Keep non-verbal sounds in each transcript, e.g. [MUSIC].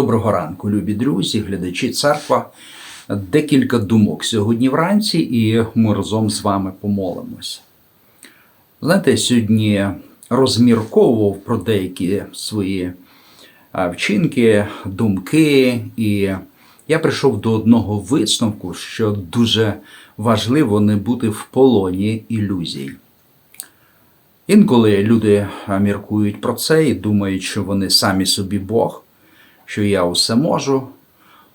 Доброго ранку, любі друзі, глядачі церква. Декілька думок сьогодні вранці, і ми разом з вами помолимося. Знаєте, сьогодні розмірковував про деякі свої вчинки, думки, і я прийшов до одного висновку, що дуже важливо не бути в полоні ілюзій. Інколи люди міркують про це і думають, що вони самі собі Бог, що я усе можу,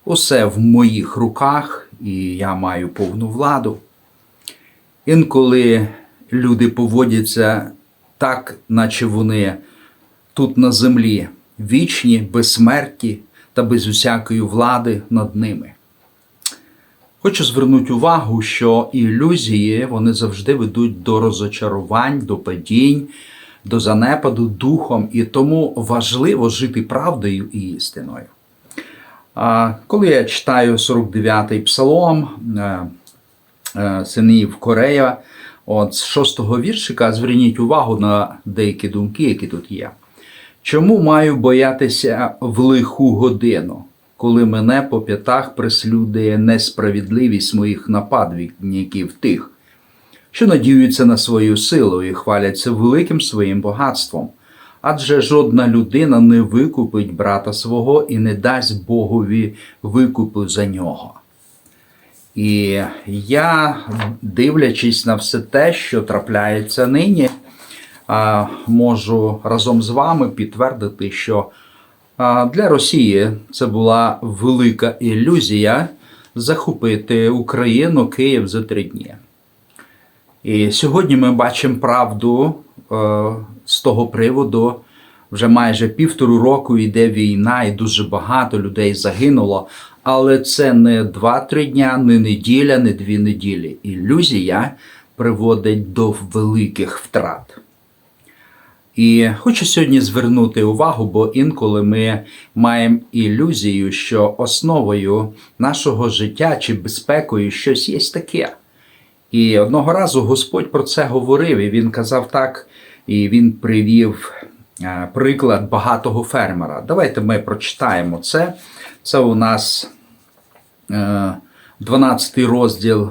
усе в моїх руках, і я маю повну владу. Інколи люди поводяться так, наче вони тут на землі вічні, безсмертні та без усякої влади над ними. Хочу звернути увагу, що ілюзії вони завжди ведуть до розочарувань, до падінь, до занепаду духом, і тому важливо жити правдою і істиною. Коли я читаю 49-й псалом е, е, синів Корея, от з шостого віршика, зверніть увагу на деякі думки, які тут є. Чому маю боятися в лиху годину, коли мене по п'ятах прислюдує несправедливість моїх нападників тих, що надіються на свою силу і хваляться великим своїм багатством? Адже жодна людина не викупить брата свого і не дасть Богові викупу за нього. І я, дивлячись на все те, що трапляється нині, можу разом з вами підтвердити, що для Росії це була велика ілюзія захопити Україну Київ за три дні. І сьогодні ми бачимо правду е, з того приводу. Вже майже півтору року йде війна, і дуже багато людей загинуло. Але це не два-три дня, не неділя, не дві неділі. Ілюзія приводить до великих втрат. І хочу сьогодні звернути увагу, бо інколи ми маємо ілюзію, що основою нашого життя чи безпекою щось є таке. І одного разу Господь про це говорив, і він казав так, і він привів е, приклад багатого фермера. Давайте ми прочитаємо це. Це у нас 12 е, розділ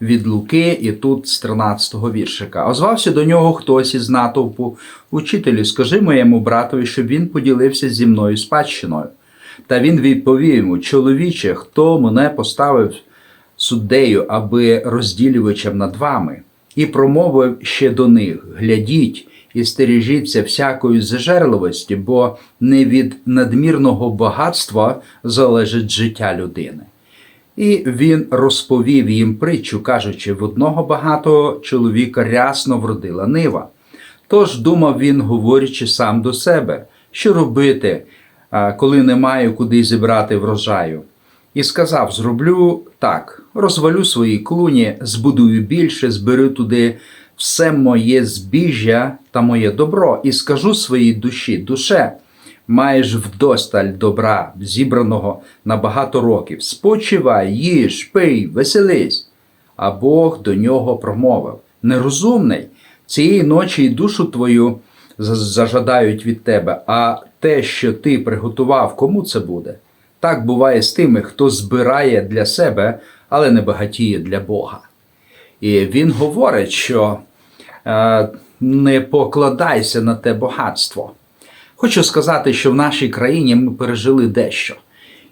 від Луки, і тут з 13-го віршика. Озвався до нього хтось із натовпу. Учителю, скажи моєму братові, щоб він поділився зі мною спадщиною. Та він відповів йому: чоловіче, хто мене поставив суддею, аби розділювачем над вами, і промовив ще до них: глядіть і стережіться всякої зажерливості, бо не від надмірного багатства залежить життя людини. І він розповів їм притчу, кажучи, в одного багатого чоловіка рясно вродила нива. Тож думав він, говорячи сам до себе, що робити, коли не маю куди зібрати врожаю. І сказав: Зроблю так, розвалю свої клуні, збудую більше, зберу туди все моє збіжжя та моє добро, і скажу своїй душі, душе, маєш вдосталь добра, зібраного на багато років. Спочивай, їж, пий, веселись. А Бог до нього промовив: Нерозумний, цієї ночі й душу твою зажадають від тебе, а те, що ти приготував, кому це буде? Так буває з тими, хто збирає для себе, але не багатіє для Бога. І він говорить, що е, не покладайся на те багатство. Хочу сказати, що в нашій країні ми пережили дещо.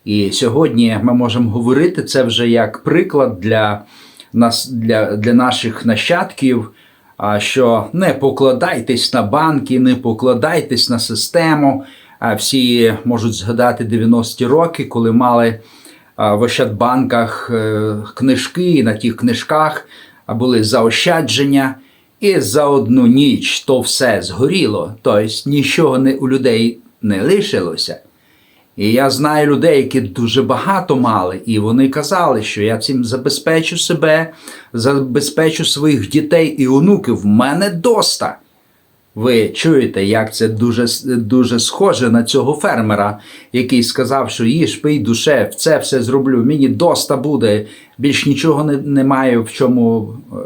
І сьогодні ми можемо говорити це вже як приклад для нас, для, для наших нащадків. Що не покладайтесь на банки, не покладайтесь на систему. Всі можуть згадати 90-ті роки, коли мали в Ощадбанках е, книжки, і на тих книжках були заощадження, і за одну ніч то все згоріло, тобто нічого не, у людей не лишилося. І я знаю людей, які дуже багато мали, і вони казали, що я цим забезпечу себе, забезпечу своїх дітей і онуків. В мене доста. Ви чуєте, як це дуже дуже схоже на цього фермера, який сказав, що їж пий душе, це все зроблю. Мені доста буде, більш нічого не, не маю в чому е,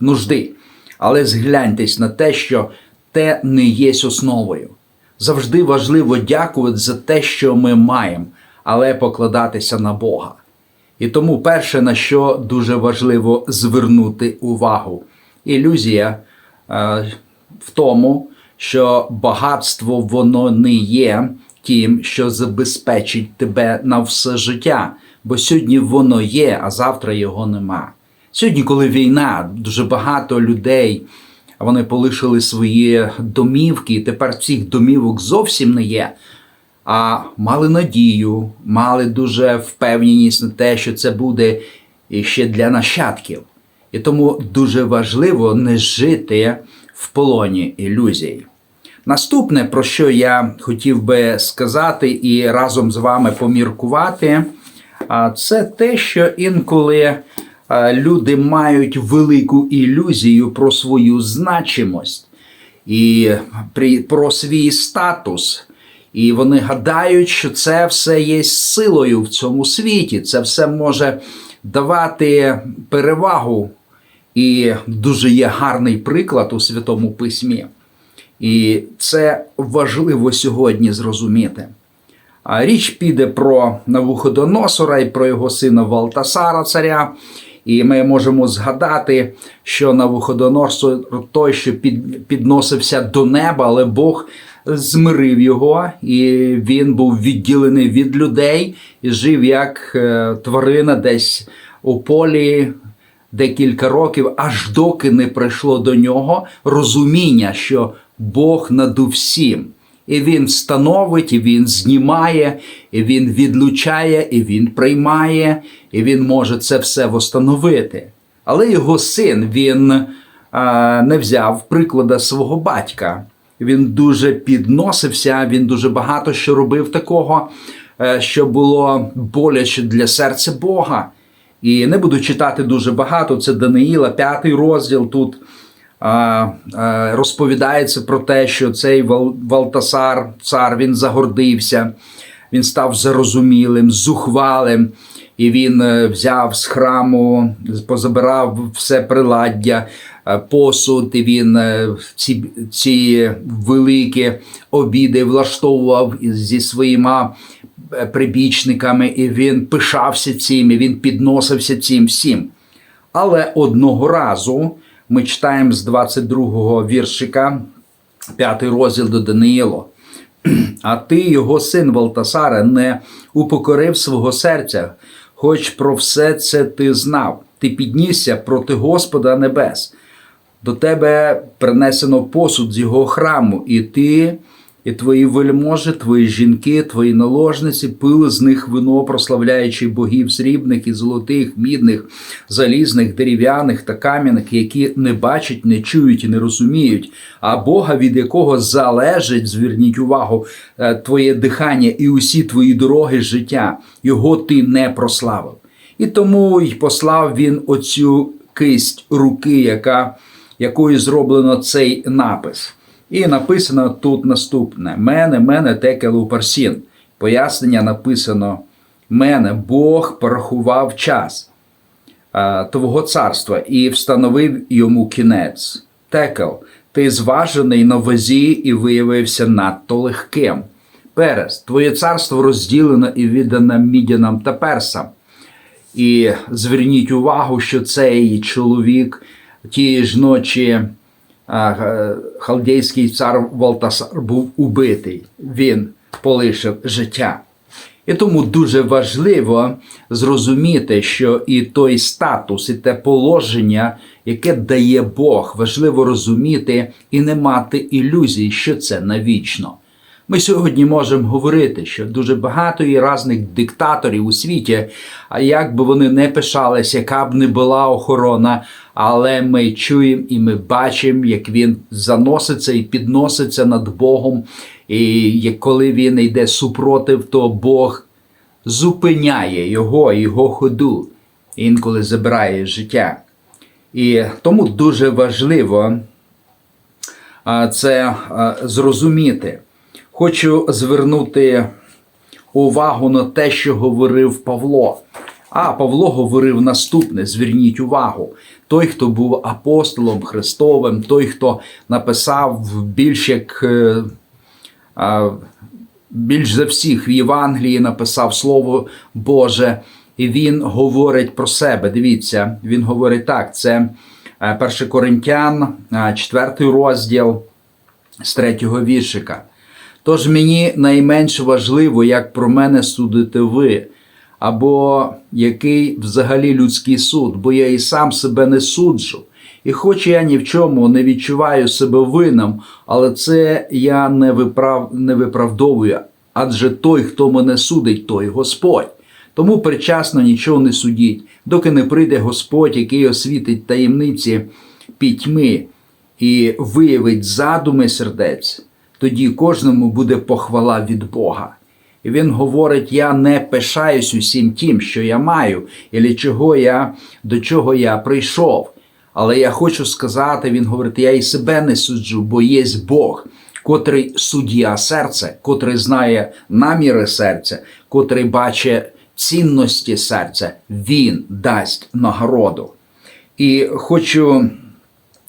нужди. Але згляньтесь на те, що те не є основою. Завжди важливо дякувати за те, що ми маємо, але покладатися на Бога. І тому перше, на що дуже важливо звернути увагу, ілюзія е, в тому, що багатство воно не є тим, що забезпечить тебе на все життя. Бо сьогодні воно є, а завтра його нема. Сьогодні, коли війна, дуже багато людей вони полишили свої домівки, і тепер цих домівок зовсім не є. А мали надію, мали дуже впевненість на те, що це буде ще для нащадків. І тому дуже важливо не жити в полоні ілюзій. Наступне, про що я хотів би сказати і разом з вами поміркувати, це те, що інколи люди мають велику ілюзію про свою значимость і про свій статус. І вони гадають, що це все є силою в цьому світі, це все може давати перевагу. І дуже є гарний приклад у Святому Письмі. І це важливо сьогодні зрозуміти. А річ піде про Навуходоносора і про його сина Валтасара царя. І ми можемо згадати, що Навуходоносор той, що під, підносився до неба, але Бог змирив його, і він був відділений від людей і жив як е, тварина десь у полі декілька років, аж доки не прийшло до нього розуміння, що Бог над усім. І він становить, і він знімає, і він відлучає, і він приймає, і він може це все восстановити. Але його син він а, не взяв приклада свого батька. Він дуже підносився, він дуже багато що робив такого, е, що було боляче для серця Бога. І не буду читати дуже багато. Це Даниїла, п'ятий розділ. Тут а, а, розповідається про те, що цей Валтасар, цар, він загордився, він став зарозумілим, зухвалим, і він е, взяв з храму, позабирав все приладдя, е, посуд, і він е, ці, ці великі обіди влаштовував зі своїми прибічниками, і він пишався цим, і він підносився цим всім. Але одного разу ми читаємо з 22-го віршика, п'ятий розділ до Даниїло. [CLEARS THROAT] А ти, його син Валтасаре, не упокорив свого серця, хоч про все це ти знав. Ти піднісся проти Господа Небес. До тебе принесено посуд з його храму, і ти, і твої вельможі, твої жінки, твої наложниці пили з них вино, прославляючи богів срібних і золотих, мідних, залізних, дерев'яних та кам'яних, які не бачать, не чують і не розуміють, а Бога, від якого залежить, зверніть увагу, е, твоє дихання і усі твої дороги життя, його ти не прославив. І тому й послав він оцю кисть руки, яка, якою зроблено цей напис. І написано тут наступне: Мене, мене текелу парсін. Пояснення написано: Мене Бог порахував час Твого царства і встановив йому кінець. Текел, ти зважений на вазі і виявився надто легким. Перес, твоє царство розділено і віддано мідянам та персам. І зверніть увагу, що цей чоловік тієї ж ночі халдейський цар Валтасар був убитий. Він полишив життя. І тому дуже важливо зрозуміти, що і той статус, і те положення, яке дає Бог, важливо розуміти і не мати ілюзій, що це навічно. Ми сьогодні можемо говорити, що дуже багато є різних диктаторів у світі, а як би вони не пишалися, яка б не була охорона, але ми чуємо і ми бачимо, як він заноситься і підноситься над Богом. І коли він йде супротив, то Бог зупиняє його, його ходу, інколи забирає життя. І тому дуже важливо це зрозуміти. Хочу звернути увагу на те, що говорив Павло. А Павло говорив наступне: зверніть увагу. Той, хто був апостолом Христовим, той, хто написав більш як е, більш за всіх в Євангелії написав Слово Боже, і він говорить про себе. Дивіться, він говорить так: це 1 Коринтян, 4 розділ з 3 віршика. Тож мені найменш важливо, як про мене судите ви, або який взагалі людський суд, бо я і сам себе не суджу. І хоч я ні в чому не відчуваю себе винним, але це я не, виправ... не виправдовую, адже той, хто мене судить, той Господь. Тому причасно нічого не судіть, доки не прийде Господь, який освітить таємниці пітьми і виявить задуми сердець, тоді кожному буде похвала від Бога. І він говорить: я не пишаюсь усім тим, що я маю, і чого я, до чого я прийшов. Але я хочу сказати, він говорить, я і себе не суджу, бо є Бог, котрий суддя серця, котрий знає наміри серця, котрий бачить цінності серця, він дасть нагороду. І хочу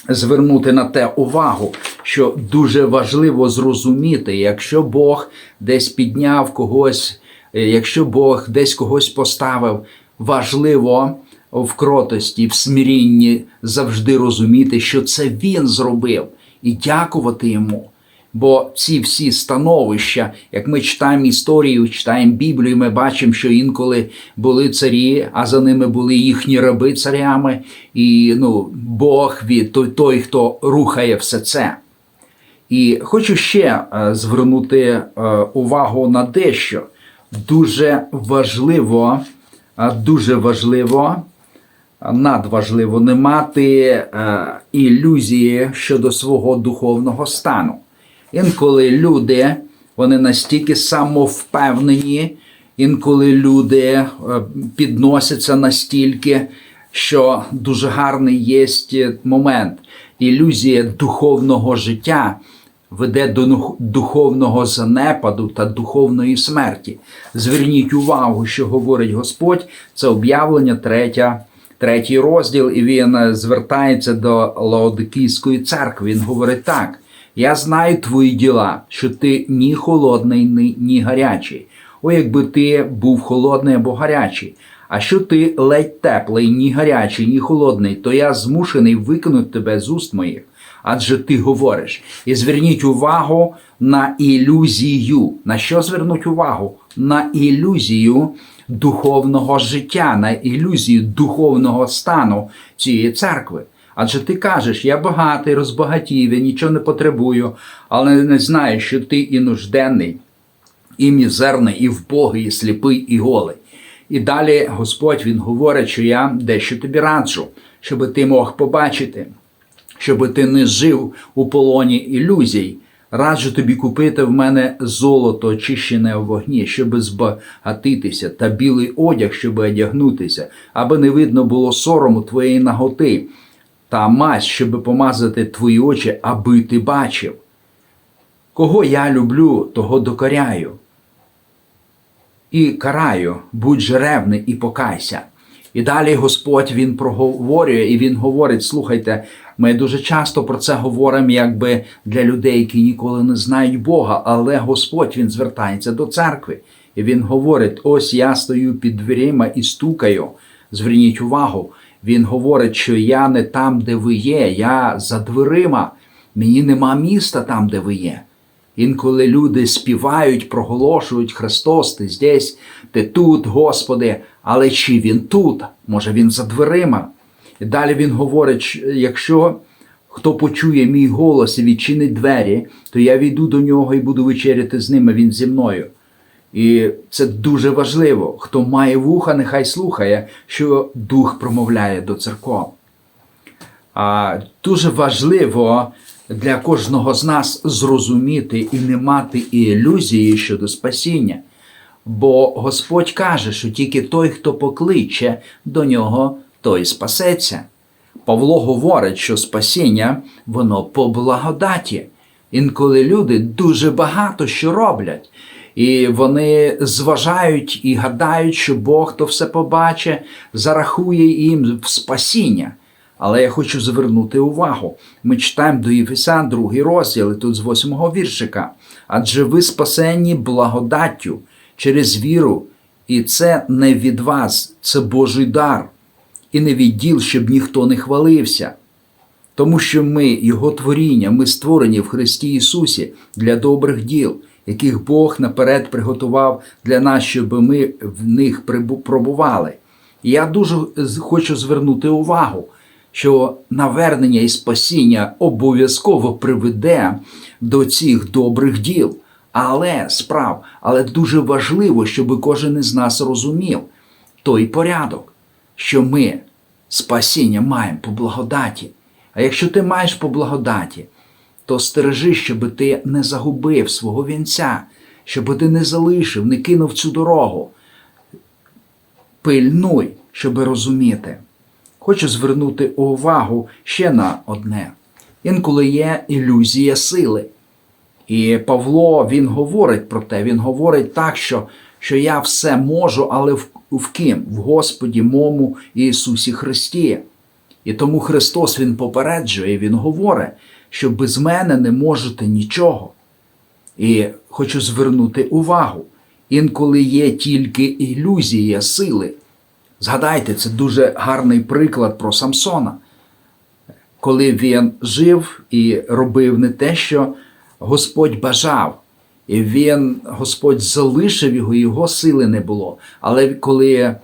звернути на те увагу, що дуже важливо зрозуміти, якщо Бог десь підняв когось, е, якщо Бог десь когось поставив, важливо в кротості, в смирінні завжди розуміти, що це Він зробив, і дякувати йому. Бо ці всі становища, як ми читаємо історію, читаємо Біблію, ми бачимо, що інколи були царі, а за ними були їхні раби царями, і ну, Бог від той, той, хто рухає все це. І хочу ще е, звернути е, увагу на дещо. Дуже важливо, е, дуже важливо, надважливо не мати ілюзії щодо свого духовного стану. Інколи люди вони настільки самовпевнені, інколи люди е, підносяться настільки, що дуже гарний є момент. Ілюзія духовного життя веде до духовного занепаду та духовної смерті. Зверніть увагу, що говорить Господь, це об'явлення третя. Третій розділ, і він звертається до Лаодикійської церкви. Він говорить так: я знаю твої діла, що ти ні холодний, ні, ні гарячий. О, якби ти був холодний або гарячий. А що ти ледь теплий, ні гарячий, ні холодний, то я змушений викинути тебе з уст моїх. Адже ти говориш. І зверніть увагу на ілюзію. На що звернуть увагу? На ілюзію духовного життя, на ілюзію духовного стану цієї церкви. Адже ти кажеш, я багатий, розбагатів, я нічого не потребую, але не знаєш, що ти і нужденний, і мізерний, і вбогий, і сліпий, і голий. І далі Господь Він говорить, що я дещо тобі раджу, щоб ти мог побачити, щоб ти не жив у полоні ілюзій. Раджу тобі купити в мене золото, очищене в вогні, щоб збагатитися, та білий одяг, щоб одягнутися, аби не видно було сорому твоєї наготи та мазь, щоб помазати твої очі, аби ти бачив. Кого я люблю, того докоряю. І караю, будь же ревний і покайся. І далі Господь Він проговорює, і Він говорить: слухайте, ми дуже часто про це говоримо, якби для людей, які ніколи не знають Бога, але Господь Він звертається до церкви. І Він говорить: ось я стою під дверима і стукаю. Зверніть увагу, він говорить, що я не там, де ви є, я за дверима, мені нема міста там, де ви є. Інколи люди співають, проголошують Христос, ти здесь, ти тут, Господи, але чи Він тут? Може Він за дверима? І далі він говорить: якщо хто почує мій голос і відчинить двері, то я війду до нього і буду вечеряти з ними, він зі мною. І це дуже важливо. Хто має вуха, нехай слухає, що Дух промовляє до церков. А Дуже важливо для кожного з нас зрозуміти і не мати ілюзії щодо спасіння. Бо Господь каже, що тільки той, хто покличе до нього, той спасеться. Павло говорить, що спасіння воно по благодаті. Інколи люди дуже багато що роблять. І вони зважають і гадають, що Бог то все побачить, зарахує їм в спасіння. Але я хочу звернути увагу. Ми читаємо до Єфесян, другий розділ, і тут з восьмого віршика. Адже ви спасені благодаттю через віру, і це не від вас, це Божий дар, і не від діл, щоб ніхто не хвалився. Тому що ми, Його творіння, ми створені в Христі Ісусі для добрих діл, яких Бог наперед приготував для нас, щоб ми в них пробували. І я дуже хочу звернути увагу, що навернення і спасіння обов'язково приведе до цих добрих діл. Але справ, але дуже важливо, щоб кожен із нас розумів той порядок, що ми спасіння маємо по благодаті. А якщо ти маєш по благодаті, то стережи, щоб ти не загубив свого вінця, щоб ти не залишив, не кинув цю дорогу. Пильнуй, щоб розуміти. Хочу звернути увагу ще на одне. Інколи є ілюзія сили. І Павло він говорить про те, він говорить так, що, що я все можу, але в, в ким? В Господі мому Ісусі Христі. І тому Христос Він попереджує, Він говорить, що без мене не можете нічого. І хочу звернути увагу. Інколи є тільки ілюзія сили. Згадайте, це дуже гарний приклад про Самсона, коли він жив і робив не те, що Господь бажав. І він, Господь залишив його, його сили не було. Але коли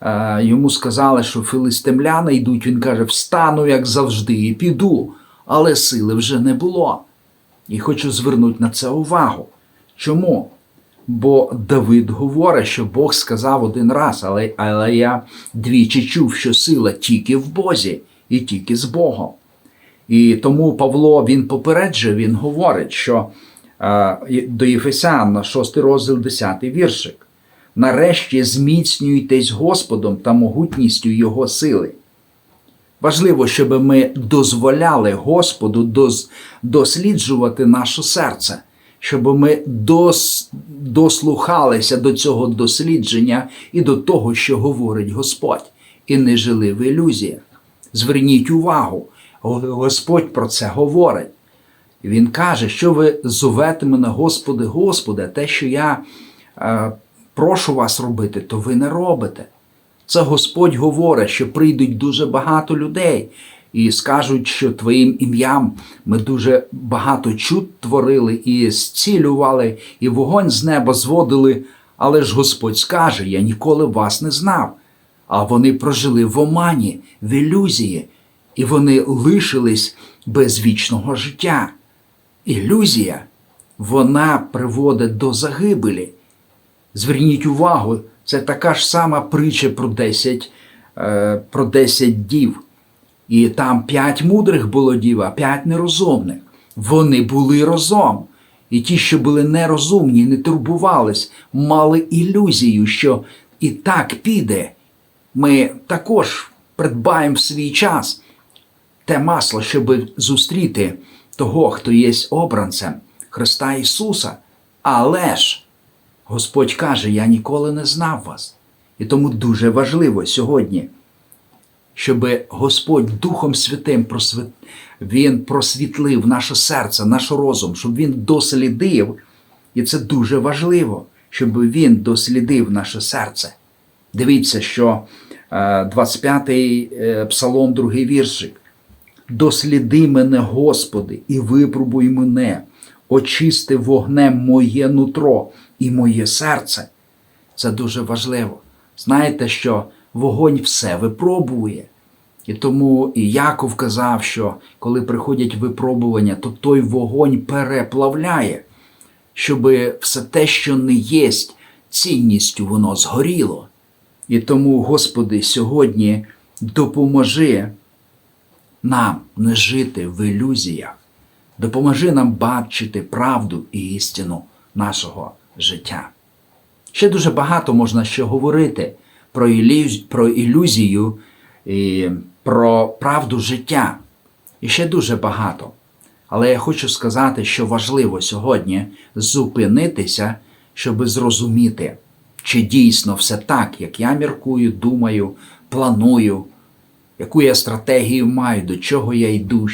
е, йому сказали, що филистимляни йдуть, він каже: Встану, як завжди, і піду. Але сили вже не було. І хочу звернути на це увагу. Чому? Бо Давид говорить, що Бог сказав один раз, але, але я двічі чув, що сила тільки в Бозі і тільки з Богом. І тому Павло він попереджує, він говорить, що е, до Єфесян на 6 розділ 10 віршик. Нарешті зміцнюйтесь Господом та могутністю Його сили. Важливо, щоб ми дозволяли Господу досліджувати наше серце, щоб ми дос, дослухалися до цього дослідження і до того, що говорить Господь, і не жили в ілюзіях. Зверніть увагу, Господь про це говорить. Він каже, що ви зовете мене, Господи, Господи, те, що я е, прошу вас робити, то ви не робите. Це Господь говорить, що прийдуть дуже багато людей і скажуть, що Твоїм ім'ям ми дуже багато чуд творили і зцілювали, і вогонь з неба зводили. Але ж Господь скаже: Я ніколи вас не знав. А вони прожили в омані, в ілюзії, і вони лишились без вічного життя. Ілюзія, вона приводить до загибелі. Зверніть увагу, це така ж сама притча про 10, е, про 10 дів. І там п'ять мудрих було дів, а п'ять нерозумних. Вони були разом. І ті, що були нерозумні, не турбувались, мали ілюзію, що і так піде. Ми також придбаємо в свій час те масло, щоб зустріти того, хто є обранцем Христа Ісуса. Але ж Господь каже: Я ніколи не знав вас. І тому дуже важливо сьогодні, щоб Господь Духом Святим просвіт... Він просвітлив наше серце, наш розум, щоб Він дослідив, і це дуже важливо, щоб Він дослідив наше серце. Дивіться, що 25-й псалом, другий віршик. Досліди мене, Господи, і випробуй мене, очисти вогнем моє нутро і моє серце. Це дуже важливо. Знаєте, що вогонь все випробує. І тому і Яков казав, що коли приходять випробування, то той вогонь переплавляє, щоб все те, що не єсть, цінністю воно згоріло. І тому, Господи, сьогодні допоможи нам не жити в ілюзіях, допоможи нам бачити правду і істину нашого життя. Ще дуже багато можна ще говорити про ілюзію, про ілюзію і про правду життя. І ще дуже багато. Але я хочу сказати, що важливо сьогодні зупинитися, щоб зрозуміти, чи дійсно все так, як я міркую, думаю, планую, яку я стратегію маю, до чого я йду,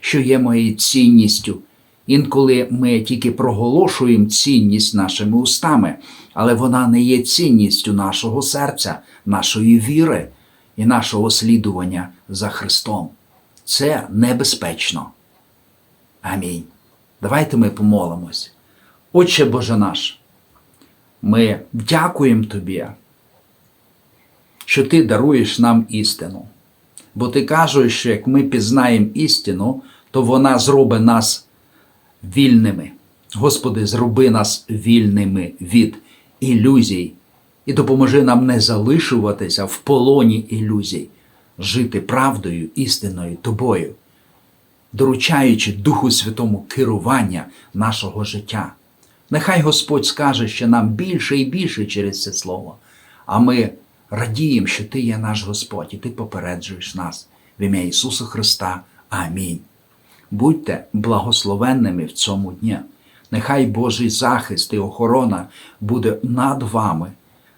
що, є моєю цінністю. Інколи ми тільки проголошуємо цінність нашими устами, але вона не є цінністю нашого серця, нашої віри і нашого слідування за Христом. Це небезпечно. Амінь. Давайте ми помолимось. Отче Боже наш, ми дякуємо Тобі, що Ти даруєш нам істину. Бо Ти кажеш, що як ми пізнаємо істину, то вона зробить нас вільними. Господи, зроби нас вільними від ілюзій і допоможи нам не залишуватися в полоні ілюзій, жити правдою, істиною тобою, доручаючи Духу Святому керування нашого життя. Нехай Господь скаже ще нам більше і більше через це слово, а ми радіємо, що Ти є наш Господь, і Ти попереджуєш нас в ім'я Ісуса Христа. Амінь. Будьте благословенними в цьому дні. Нехай Божий захист і охорона буде над вами,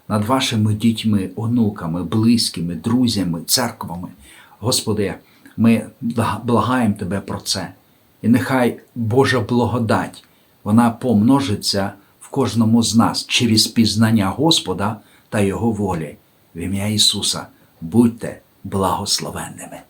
над вашими дітьми, онуками, близькими, друзями, церквами. Господи, ми благаємо Тебе про це. І нехай Божа благодать, вона помножиться в кожному з нас через пізнання Господа та Його волі. В ім'я Ісуса будьте благословенними.